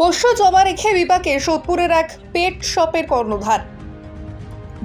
পোষ্য জমা রেখে বিপাকে সোদপুরের এক পেট শপের কর্ণধার।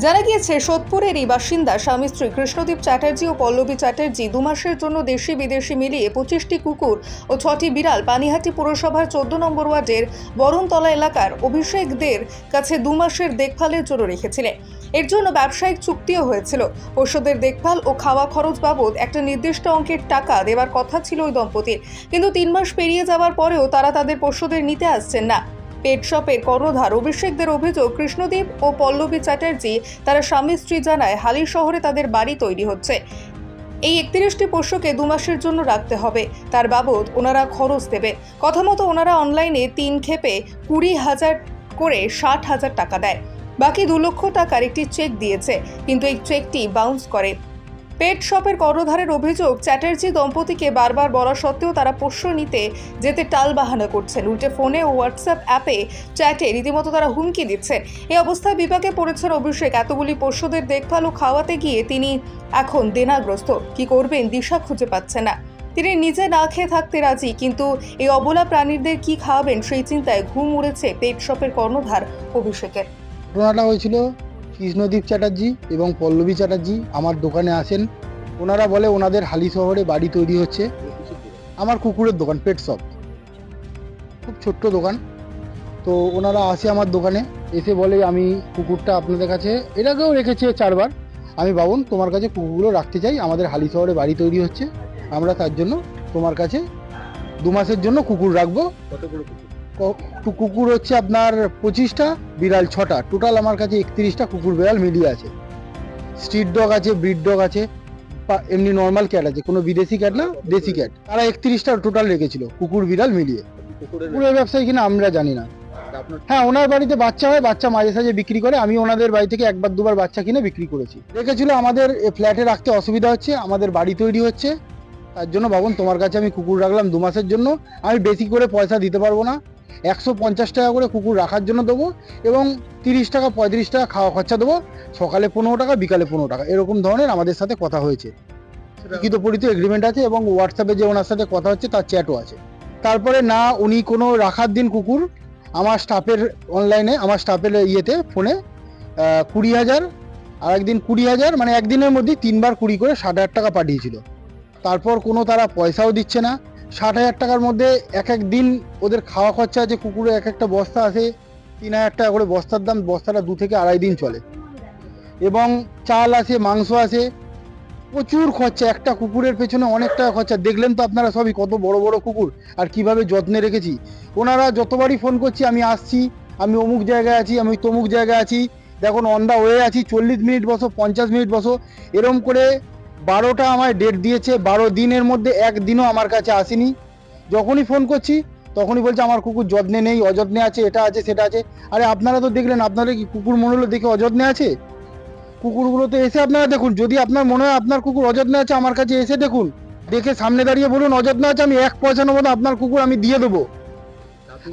জানা গিয়েছে, সোদপুরেরই বাসিন্দা স্বামী স্ত্রী কৃষ্ণদীপ চ্যাটার্জি ও পল্লবী চ্যাটার্জি দু মাসের জন্য দেশি বিদেশি মিলিয়ে পঁচিশটি কুকুর ও ছটি বিড়াল পানিহাটি পুরসভার চোদ্দ নম্বর ওয়ার্ডের বরণতলা এলাকার অভিষেকদের কাছে দু মাসের দেখভালের জন্য রেখেছিলেন। এর জন্য ব্যবসায়িক চুক্তিও হয়েছিল। পশুদের দেখভাল ও খাওয়া খরচ বাবদ একটা নির্দিষ্ট অঙ্কের টাকা দেওয়ার কথা ছিল ওই দম্পতির। কিন্তু তিন মাস পেরিয়ে যাওয়ার পরেও তারা তাদের পশুদের নিতে আসছেন না। পেট শপের কর্ণধার অভিষেকদের অভিযোগ, কৃষ্ণদীপ ও পল্লবী চ্যাটার্জি তারা স্বামী স্ত্রী জানায় হালি শহরে তাদের বাড়ি তৈরি হচ্ছে। এই একত্রিশটি পোষ্যকে দু মাসের জন্য রাখতে হবে। তার বাবদ ওনারা খরচ দেবে। কথা মতো ওনারা অনলাইনে তিন খেপে কুড়ি হাজার করে ষাট হাজার টাকা দেয়। বাকি দু লক্ষ টাকার একটি চেক দিয়েছে, কিন্তু এই চেকটি বাউন্স করে। পেট শপের কর্ণধারের অভিযোগ, চ্যাটার্জি দম্পতিকে বারবার বলা সত্ত্বেও তারা পোষ্য নিতে যেতে টাল বাহানা করছেন। উল্টে ফোনে ও হোয়াটসঅ্যাপ অ্যাপে চ্যাটে রীতিমতো তারা হুমকি দিচ্ছেন। এই অবস্থায় বিপাকে পড়েছেন অভিষেক। এতগুলি পোষ্যদের দেখভাল ও খাওয়াতে গিয়ে তিনি এখন দেনাগ্রস্ত। কি করবেন? দিশা খুঁজে পাচ্ছে না। তিনি নিজে না খেয়ে থাকতে রাজি, কিন্তু এই অবলা প্রাণীদের কি খাওয়াবেন সেই চিন্তায় ঘুম উড়েছে পেট শপের কর্ণধার অভিষেকের। ঘটনাটা হয়েছিল কৃষ্ণদীপ চ্যাটার্জি এবং পল্লবী চ্যাটার্জি আমার দোকানে আসেন। ওনারা বলে ওনাদের হালি শহরে বাড়ি তৈরি হচ্ছে। আমার কুকুরের দোকান পেট শপ খুব ছোট্ট দোকান। তো ওনারা আসে আমার দোকানে, এসে বলে, আমি কুকুরটা আপনাদের কাছে এর আগেও রেখেছি চারবার। আমি, বাবুন, তোমার কাছে কুকুরগুলো রাখতে চাই। আমাদের হালি শহরে বাড়ি তৈরি হচ্ছে। আমরা তার জন্য তোমার কাছে দু মাসের জন্য কুকুর রাখব। ক- কু- কুকুর? হচ্ছে আপনার পঁচিশটা বিড়াল ছটা। টোটাল আমার কাছে একত্রিশটা কুকুর বিড়াল মিলিয়ে আছে। স্ট্রিট ডগ আছে ব্রিড ডগ আছে এমনি নর্মাল ক্যাট আছে। কোনো বিদেশি ক্যাট না দেশি ক্যাট তারা একত্রিশটা টোটাল রেখেছিল কুকুর বিড়াল মিলিয়ে। কুকুরের ব্যবসায়ী কিনা আমরা জানি না। হ্যাঁ ওনার বাড়িতে বাচ্চা হয় বাচ্চা মাঝে সাঝে বিক্রি করে। আমি ওনাদের বাড়ি থেকে একবার দুবার বাচ্চা কিনে বিক্রি করেছি। রেখেছিল আমাদের ফ্ল্যাটে রাখতে অসুবিধা হচ্ছে আমাদের বাড়ি তৈরি হচ্ছে। তার জন্য ভাবুন তোমার কাছে আমি কুকুর রাখলাম দু মাসের জন্য। আমি বেশি করে পয়সা দিতে পারব না। একশো পঞ্চাশ টাকা করে কুকুর রাখার জন্য দেবো এবং তিরিশ টাকা পঁয়ত্রিশ টাকা খাওয়া খরচা দেবো। সকালে পনেরো টাকা বিকালে পনেরো টাকা এরকম ধরনের আমাদের সাথে কথা হয়েছে। লিখিত পরিত এগ্রিমেন্ট আছে এবং হোয়াটসঅ্যাপে যে ওনার সাথে কথা হচ্ছে তার চ্যাটও আছে। তারপরে না উনি কোনো রাখার দিন কুকুর আমার স্টাফের অনলাইনে আমার স্টাফের ইয়েতে ফোনে কুড়ি হাজার আর একদিন কুড়ি হাজার মানে একদিনের মধ্যে তিনবার কুড়ি করে ষাট হাজার টাকা পাঠিয়েছিল। তারপর কোনো তারা পয়সাও দিচ্ছে না। ষাট হাজার টাকার মধ্যে এক এক দিন ওদের খাওয়া খরচা আছে কুকুরে এক একটা বস্তা আছে, তিন হাজার টাকা করে বস্তার দাম, বস্তাটা দু থেকে আড়াই দিন চলে। এবং চাল আছে, মাংস আছে, প্রচুর খরচা, একটা কুকুরের পেছনে অনেক টাকা খরচা। দেখলেন তো আপনারা সবই কত বড় বড় কুকুর আর কীভাবে যত্নে রেখেছি। ওনারা যতবারই ফোন করছি, আমি আসছি, আমি অমুক জায়গায় আছি, আমি তমুক জায়গায় আছি, দেখুন অন দা ওয়ে আছি, চল্লিশ মিনিট বসো, পঞ্চাশ মিনিট বসো, এরম করে বারোটা আমায় ডেট দিয়েছে, বারো দিনের মধ্যে একদিনও আমার কাছে আসেনি। যখনই ফোন করছি, তখনই বলছে, আমার কুকুর যত্নে নেই, অযত্নে আছে, এটা আছে, সেটা আছে। আরে আপনারা তো দেখলেন, আপনাদের কি কুকুর মনে হলো দেখে অযত্নে আছে? কুকুরগুলো তো এসে আপনারা দেখুন, যদি আপনার মনে হয় আপনার কুকুর অযত্নে আছে, আমার কাছে এসে দেখুন। দেখে সামনে দাঁড়িয়ে বলুন, অযত্নে আছে, আমি এক পয়সা নেব না, আপনার কুকুর আমি দিয়ে দেবো।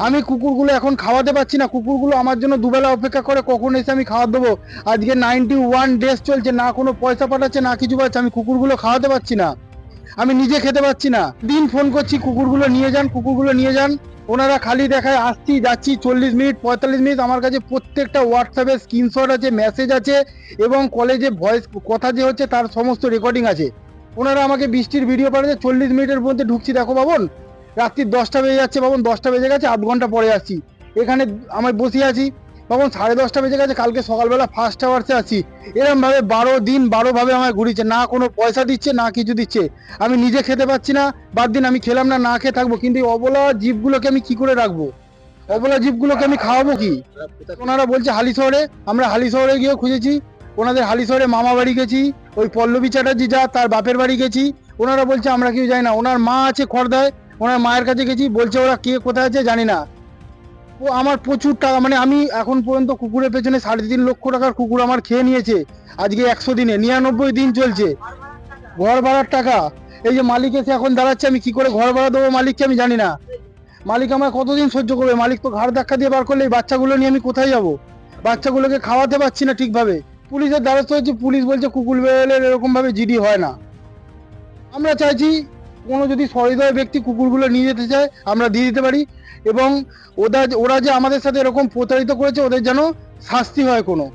আমি কুকুরগুলো এখন খাওয়াতে পারছি না। কুকুরগুলো আমার জন্য দুবেলা অপেক্ষা করে, কখন এসে আমি খাওয়া দেবো? আজকে নাইনটি ওয়ান ডেজ চলছে, না কোনো পয়সা পাঠাচ্ছে, না কিছু পাচ্ছে আমি কুকুরগুলো খাওয়াতে পারছি না। আমি নিজে খেতে পাচ্ছি না। দিন ফোন করছি, কুকুরগুলো নিয়ে যান, কুকুরগুলো নিয়ে যান। ওনারা খালি দেখায়, আসছি, যাচ্ছি, চল্লিশ মিনিট, পঁয়তাল্লিশ মিনিট, আমার কাছে প্রত্যেকটা হোয়াটসঅ্যাপে স্ক্রিনশট আছে মেসেজ আছে, এবং কলেজে ভয়েস কথা যে হচ্ছে, তার সমস্ত রেকর্ডিং আছে। ওনারা আমাকে বৃষ্টির ভিডিও পাঠাচ্ছে, চল্লিশ মিনিটের মধ্যে ঢুকছি। দেখো বাবন রাত্রি দশটা বেজে যাচ্ছে, বাবন, দশটা বেজে গেছে, আধ ঘণ্টা পরে আসছি। এখানে আমার বসে আছি তখন সাড়ে দশটা বেজে গেছে, কালকে সকালবেলা ফার্স্ট আওয়ার্সে আছি। এরমভাবে বারো দিন বারোভাবে আমায় ঘুরিয়েছে, না কোনো পয়সা দিচ্ছে, না কিছু দিচ্ছে। আমি নিজে খেতে পাচ্ছি না বাদ দিন আমি খেলাম না না খেয়ে থাকব, কিন্তু অবলা জীবগুলোকে আমি কি করে রাখব? অবলা জীবগুলোকে আমি খাওয়াবো কি? ওনারা বলছে হালি শহরে আমরা হালি শহরে গিয়েও খুঁজেছি, ওনাদের হালি শহরে মামা বাড়ি গেছি, ওই পল্লবী চ্যাটার্জি যা, তার বাপের বাড়ি গেছি। ওনারা বলছে, আমরা কেউ যাই না, ওনার মা আছে খড়দায় ওনার মায়ের কাছে গেছি, বলছে ওরা কে, কোথায় আছে জানি না। ও আমার প্রচুর টাকা মানে আমি এখন পর্যন্ত কুকুরের পেছনে সাড়ে তিন লক্ষ টাকার কুকুর আমার খেয়ে নিয়েছে, আজকে একশো দিনে, নিরানব্বই দিন চলছে। ঘর ভাড়ার টাকা, এই যে মালিক এসে এখন দাঁড়াচ্ছে, আমি কি করে ঘর ভাড়া দেবো মালিককে আমি জানি না। মালিক আমার কতদিন সহ্য করবে? মালিক তো ঘাড় ধাক্কা দিয়ে বার করলে এই বাচ্চাগুলো নিয়ে আমি কোথায় যাব? বাচ্চাগুলোকে খাওয়াতে পারছি না ঠিকভাবে। পুলিশের দ্বারস্থ হচ্ছে পুলিশ বলছে কুকুর বেড়ালের এরকমভাবে জিডি হয় না। আমরা চাইছি কোনো যদি সহৃদয় ব্যক্তি কুকুরগুলো নিয়ে যেতে চায়, আমরা দিয়ে দিতে পারি। এবং ওরা ওরা যে আমাদের সাথে এরকম প্রতারিত করেছে, ওদের যেন শাস্তি হয় কোনো।